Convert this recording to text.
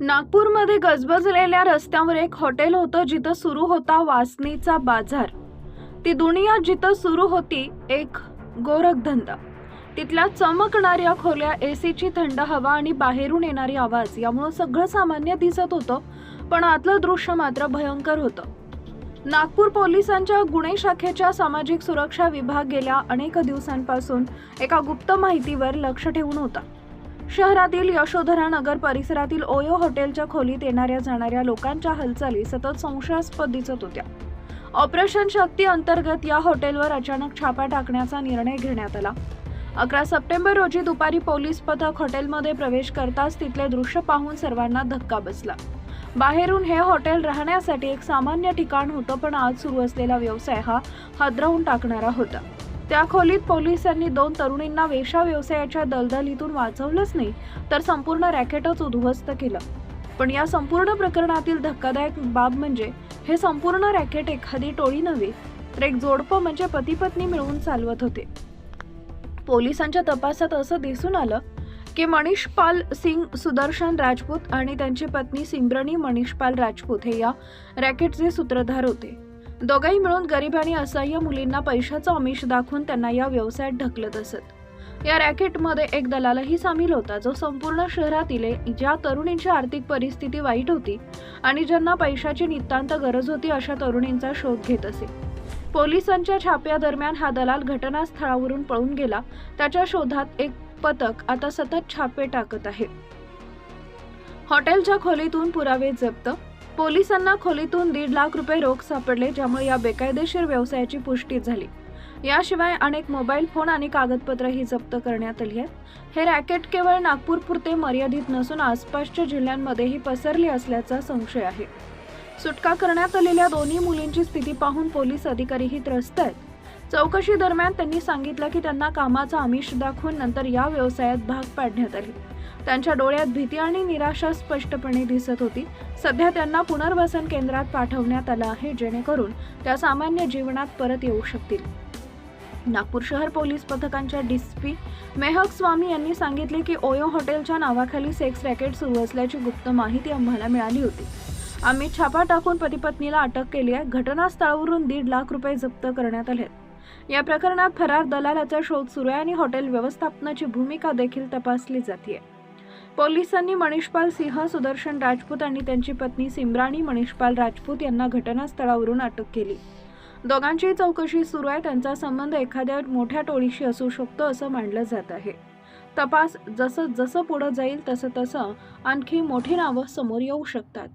नागपूरमध्ये गजबजलेल्या रस्त्यावर एक हॉटेल होतं जिथं सुरू होता वासनीचा बाजार. ती दुनिया जिथं सुरू होती एक गोरखधंदा. तिथल्या चमकणाऱ्या खोल्या एसीची थंड हवा आणि बाहेरून येणारी आवाज यामुळं सगळं सामान्य दिसत होतं पण आतलं दृश्य मात्र भयंकर होतं. नागपूर पोलिसांच्या गुन्हे शाखेच्या सामाजिक सुरक्षा विभाग गेल्या अनेक दिवसांपासून एका गुप्त माहितीवर लक्ष ठेवून होता. शहरातील यशोधरा नगर परिसरातील ओयो हॉटेलच्या खोलीत येणाऱ्या जाणाऱ्या लोकांच्या हालचाली सतत संशयास्पद दिसत होत्या. ऑपरेशन शक्ती अंतर्गत या हॉटेलवर अचानक छापा टाकण्याचा निर्णय घेण्यात आला. अकरा सप्टेंबर रोजी दुपारी पोलीस पथक हॉटेलमध्ये प्रवेश करताच तिथले दृश्य पाहून सर्वांना धक्का बसला. बाहेरून हे हॉटेल राहण्यासाठी एक सामान्य ठिकाण होतं पण आज सुरू असलेला व्यवसाय हा हादरवून टाकणारा होता. त्या खोलीत पोलिसांनी दोन तरुणींना वेशा व्यवसायाच्या दलदलीतून वाचवलंच नाही तर संपूर्ण रॅकेटच उद्ध्वस्त केलं. पण या संपूर्ण प्रकरणातील धक्कादायक बाब म्हणजे हे संपूर्ण रॅकेट एखादी टोळी नव्हे तर एक जोडपं म्हणजे पती पत्नी मिळवून चालवत होते. पोलिसांच्या तपासात असं दिसून आलं की मनीषपाल सिंग सुदर्शन राजपूत आणि त्यांची पत्नी सिमरनी मनीषपाल राजपूत हे या रॅकेटचे सूत्रधार होते. दोघाही मिळून गरीब आणि असह्य मुलींना पैशाचं आमिष दाखवून त्यांना या व्यवसायात ढकलत असत. या रॅकेटमध्ये एक दलालही सामील होता जो संपूर्ण शहरातील ज्या तरुणींची आर्थिक परिस्थिती वाईट होती आणि ज्यांना पैशाची नितांत गरज होती अशा तरुणींचा शोध घेत असे. पोलिसांच्या छाप्यादरम्यान हा दलाल घटनास्थळावरून पळून गेला. त्याच्या शोधात एक पथक आता सतत छापे टाकत आहे. हॉटेलच्या खोलीतून पुरावे जप्त पोलिसांना खोलीतून दीड लाख रुपये रोख सापडले ज्यामुळे या बेकायदेशीर व्यवसायाची पुष्टी झाली. याशिवाय अनेक मोबाईल फोन आणि कागदपत्रही जप्त करण्यात आली आहेत. हे रॅकेट केवळ नागपूरपुरते मर्यादित नसून आसपासच्या जिल्ह्यांमध्येही पसरले असल्याचा संशय आहे. सुटका करण्यात आलेल्या दोन्ही मुलींची स्थिती पाहून पोलीस अधिकारीही त्रस्त आहेत. चौकशी दरम्यान त्यांनी सांगितलं की त्यांना कामाचा आमिष दाखवून नंतर या व्यवसायात भाग पाडण्यात आले. त्यांच्या डोळ्यात भीती आणि निराशा स्पष्टपणे दिसत होती. सध्या त्यांना पुनर्वसन केंद्रात पाठवण्यात आलं आहे जेणेकरून त्या सामान्य जीवनात परत येऊ शकतील. नागपूर शहर पोलीस पथकांच्या डीसीपी मेहक स्वामी यांनी सांगितले की ओयो हॉटेलच्या नावाखाली सेक्स रॅकेट सुरू असल्याची गुप्त माहिती आम्हाला मिळाली होती. आम्ही छापा टाकून पतीपत्नीला अटक केली आहे. घटनास्थळावरून दीड लाख रुपये जप्त करण्यात आले आहेत. या प्रकरणात फरार दलालाचा शोध सुरू आहे आणि हॉटेल व्यवस्थापनाची भूमिका देखील तपासली जाते पोलिसांनी मणिषपाल सिंह सुदर्शन राजपूत आणि त्यांची पत्नी सिमराणी मणिषपाल राजपूत यांना घटनास्थळावरून अटक केली. दोघांची चौकशी सुरू आहे. त्यांचा संबंध एखाद्या मोठ्या टोळीशी असू शकतो असं मानलं जात आहे. तपास जसं जसं पुढं जाईल तसं तसं आणखी मोठी नावं समोर येऊ शकतात.